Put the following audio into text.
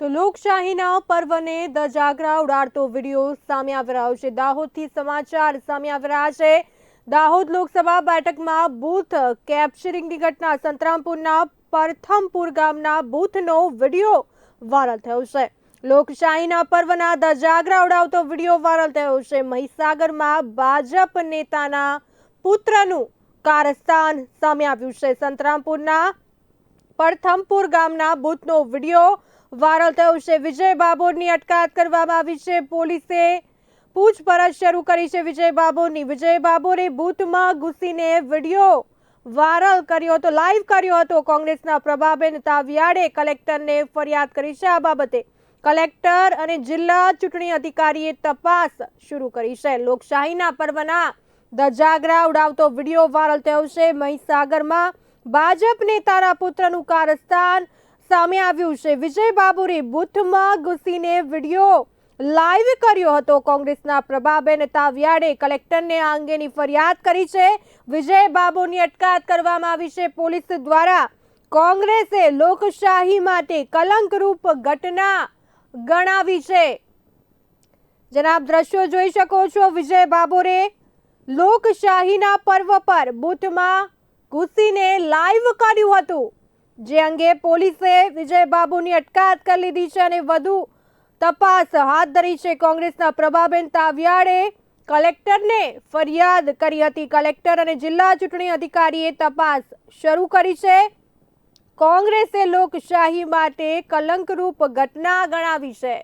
તો લોકશાહીના પર્વને ધજાગરા ઉડાડતો વીડિયો સામે આવી રહ્યો છે. દાહોદથી સમાચાર સામે આવી રહ્યા છે. દાહોદ લોકસભા બેઠકમાં બૂથ કેપ્ચરિંગની ઘટના. સંતરામપુરના પરથમપુર ગામના બૂથનો વીડિયો વાયરલ થયો છે. લોકશાહીના પર્વના ધજાગરા ઉડાવતો વીડિયો વાયરલ થયો છે. મહીસાગરમાં ભાજપ નેતાના પુત્રનું કારસ્તાન સામે આવ્યું છે. સંતરામપુરના પડથમપુર ગામના બૂથનો વીડિયો વાયરલ થયો છે. વિજય બાબોરની અટકાયત કરવામાં આવી છે. પોલીસે પૂછપરછ શરૂ કરી છે વિજય બાબોરની વિજય બાબોરે બૂથમાં ઘૂસીને વીડિયો વાયરલ કર્યો હતો, લાઈવ કર્યો હતો. કોંગ્રેસના પ્રભાબેન તાવિયાડે કલેક્ટરને ફરિયાદ કરી છે આ બાબતે. કલેક્ટર અને જિલ્લા ચૂંટણી અધિકારીએ તપાસ શરૂ કરી છે. લોકશાહીના પર્વના ધજાગરા ઉડાવતો વીડિયો વાયરલ થયો છે. મહીસાગરમાં ભાજપ નેતાના પુત્રનું કારસ્તાન સામે આવ્યું છે. વિજય બાબુરે બૂથમાં ઘૂસીને વીડિયો લાઈવ કર્યો હતો. કોંગ્રેસના પ્રભાબેન તાવ્યાડે કલેક્ટરને આ અંગેની ફરિયાદ કરી છે. વિજય બાબુની અટકાયત કરવામાં આવી છે. પોલીસ દ્વારા કોંગ્રેસે લોકશાહી માટે કલંકરૂપ ઘટના ગણાવી છે. જેના આપ દ્રશ્યો જોઈ શકો છો. વિજય બાબુરે લોકશાહીના પર્વ પર બૂથમાં ઘૂસીને લાઈવ કર્યું હતું. જે અંગે પોલીસે વિજય બાબુની અટકાયત કરી લીધી છે અને વધુ તપાસ હાથ ધરી છે કોંગ્રેસના પ્રભાબેન તાવિયાડે. કલેક્ટરને ફરિયાદ કરી હતી. કલેક્ટર અને જિલ્લા ચૂંટણી અધિકારીએ તપાસ શરૂ કરી છે. કોંગ્રેસે લોકશાહી માટે કલંકરૂપ ઘટના ગણાવી છે.